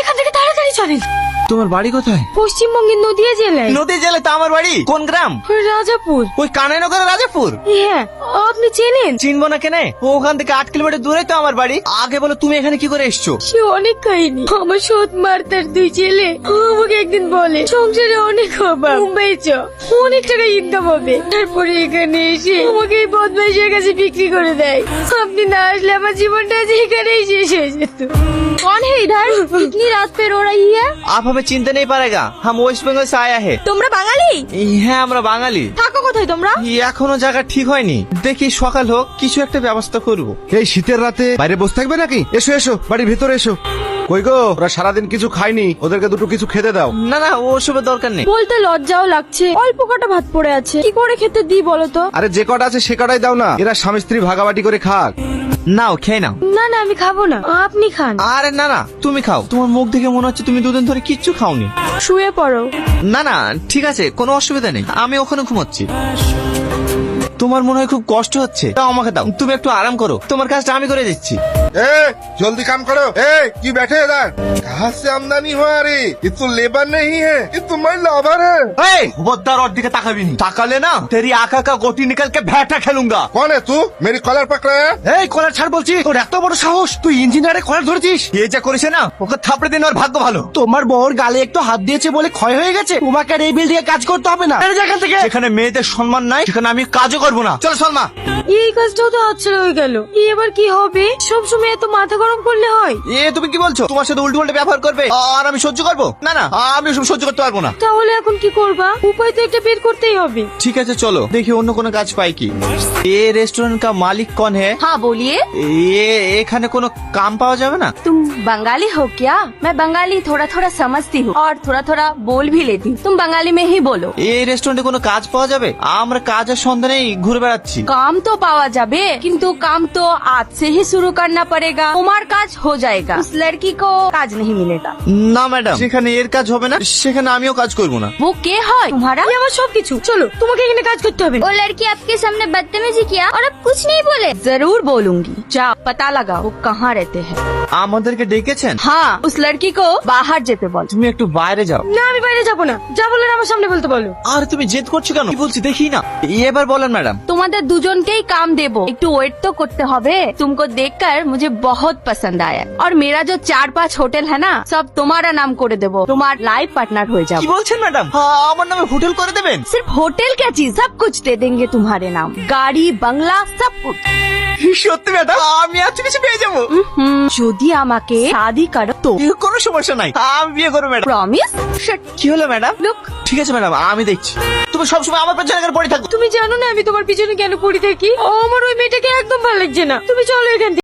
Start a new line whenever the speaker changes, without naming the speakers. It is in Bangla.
এখান থেকে তাড়াতাড়ি চলেন।
তোমার বাড়ি কোথায়?
পশ্চিমবঙ্গের নদিয়া জেলায়।
নদী জেলে তো আমার বাড়ি। কোন গ্রাম?
রাজাপুর।
ওই কানাইনগর রাজাপুর?
হ্যাঁ আপনি চেনেন?
চিনবো না কেন? ওখান থেকে আট কিলোমিটার দূরে তো আমার বাড়ি। আগে বলো তুমি এখানে কি করে এসছো?
সে অনেক কাহিনী। আমার সৎ মার্তার দুই ছেলে। আমাকে একদিন বলে সংসারে অনেক অভাব। মুম্বাই চ। অনেক টাকা ইনকাম হবে। তারপরে এখানে এসে আমাকে এই বদমাইশের কাছে বিক্রি করে দেয়। আপনি না আসলে আমার জীবনটা আজ এখানেই শেষ হয়ে যেত। অনেক হে इधर इतनी रात पे रो रही है
आप हमें चिंता नहीं पड़ेगा हम वेस्ट बेंगल से आया है
তোমরা বাঙালি
হ্যাঁ আমরা বাঙালি
থাকো কোথায় তোমরা
এখনো জায়গা ঠিক হয়নি দেখি সকাল হোক কিছু একটা ব্যবস্থা করব
এই শীতের রাতে বাইরে বসে থাকবে নাকি এসো এসো বাড়ির ভেতরে এসো কই গো? ওরা সারাদিন কিছু খায়নি ওদেরকে দুটো কিছু খেতে দাও।
না না ওসবের দরকার নেই।
বলতে লজ্জাও লাগছে। অল্প কটা ভাত পড়ে আছে। কি করে খেতে দিই বলো তো?
আরে যে কটা আছে সে কটাই দাও না। এরা স্বামী স্ত্রী ভাগাবাটি করে খাক।
নাও খেয়ে নাও।
না না আমি খাব না। আপনি খান।
আরে না না তুমি খাও। তোমার মুখ দেখে মনে হচ্ছে তুমি দুদিন ধরে কিচ্ছু খাওনি।
শুয়ে পড়ো।
না না ঠিক আছে কোনো অসুবিধা নেই। আমি ওখানে ঘুমাচ্ছি। তোমার মনে হয় খুব কষ্ট হচ্ছে দাও আমাকে দাও তুমি একটু আরাম করো তোমার কাজটা আমি করে দিচ্ছি
ए जल्दी काम करो ए की बैठे इधर कहाँ से आमदनी हो रही ये तो लेबर नहीं है ये तो मैं लाभर है
এই খবরদার ওর দিকে তাকাবি নি তাকালে না তেরি আকা কা গোটি নিকাল কে ভ্যাটা খেলুঙ্গা
कौन है तू मेरी कॉलर पकड़ा है
এই কলার ছাড় বলছি তোর এত বড় সাহস তুই ইঞ্জিনিয়ারে কলার ধরেছিস
এ যা করেছে না ওকে থাপড়ে দিন ওর ভাগ্য ভালো
তোমার বউর গালে একটু হাত দিয়েছে বলে ক্ষয় হয়ে গেছে তোমাকে আর এই বিল্ডিং কাজ করতে হবে না এখান থেকে
যেখানে মেয়েদের সম্মান নাই সেখানে আমি কাজও করবো না চলো সলমা
এই কাজটাও তো হাতছাড়া হয়ে গেল এবার কি হবে সব সময় এত মাথা গরম করলে হয়
এ তুমি কি বলছো তোমার সাথে উল্টো উল্টো ব্যবহার করবে আর আমি সহ্য করবো না না আমি ওসব সহ্য করতে পারবো না
তাহলে এখন কি করবা উপায় তো একটা বের করতেই হবে
ঠিক আছে চলো দেখি অন্য কোনো কাজ পাই কি এ রেস্টুরেন্ট কা মালিক কন হে
हाँ बोलिए
এ এখানে কোনো কাম পাওয়া যাবে না
तुम बंगाली हो क्या मैं बंगाली थोड़ा थोड़ा समझती हूँ और थोड़ा थोड़ा बोल भी लेती हूँ तुम बंगाली में ही बोलो
এই রেস্টুরেন্টে কোনো কাজ পাওয়া যাবে আমরা কাজের সন্ধানেই ঘুরে বেড়াচ্ছি
काम तो पावा जाबे किंतु काम तो आज से ही शुरू करना पड़ेगा तुम्हार काज हो जाएगा उस लड़की को काज नहीं मिलेगा
না ম্যাডাম সেখানে এর কাজ হবে না সেখানে আমিও কাজ করবো না
वो के है तुम्हारा
এই আমার সবকিছু চলো তোমাকে এখানে কাজ করতে হবে
वो लड़की आपके सामने बदतमीजी किया और अब कुछ नहीं बोले
जरूर बोलूंगी जा पता लगा वो कहाँ रहते हैं
আমাদেরকে ডেকেছেন
हाँ उस लड़की को बाहर जेते बोल
তুমি একটু বাইরে যাও
না আমি বাইরে যাবো না যা বলার আমার সামনে বলতে বলো
আর তুমি জেদ করছো কেন কি বলছি দেখি না এবার বলেন ম্যাডাম
তোমাদের দুজনকেই काम देबो একটু ওয়েট তো করতে হবে तुमको देखकर मुझे बहुत पसंद आया और मेरा जो चार पांच होटल है ना सब तुम्हारा नाम করে দেবো তোমার লাইফ পার্টনার হয়ে
কি
যাবো
বলছেন ম্যাডাম আমার নামে হোটেল করে দেবেন
सिर्फ होटल क्या चीज सब कुछ दे देंगे तुम्हारे नाम गाड़ी बंगला सब कुछ
সত্যি ম্যাডাম আমি এত কিছু পেয়ে যাবো
হুম, যদি আমাকে শাদি করো তো।
কোনো সমস্যা নাই। আমি বিয়ে করব ম্যাডাম।
প্রমিস
কি হলো ম্যাডাম?
লুক
ঠিক আছে ম্যাডাম আমি দেখছি। তুমি সবসময় আমার পেছনে কেন পড়ে থাকো?
তুমি জানো না আমি তোমার পিছনে কেন পড়ে থাকি? ও আমার ওই মেয়েটাকে একদম ভালো লাগছে না। তুমি চলো এখান থেকে।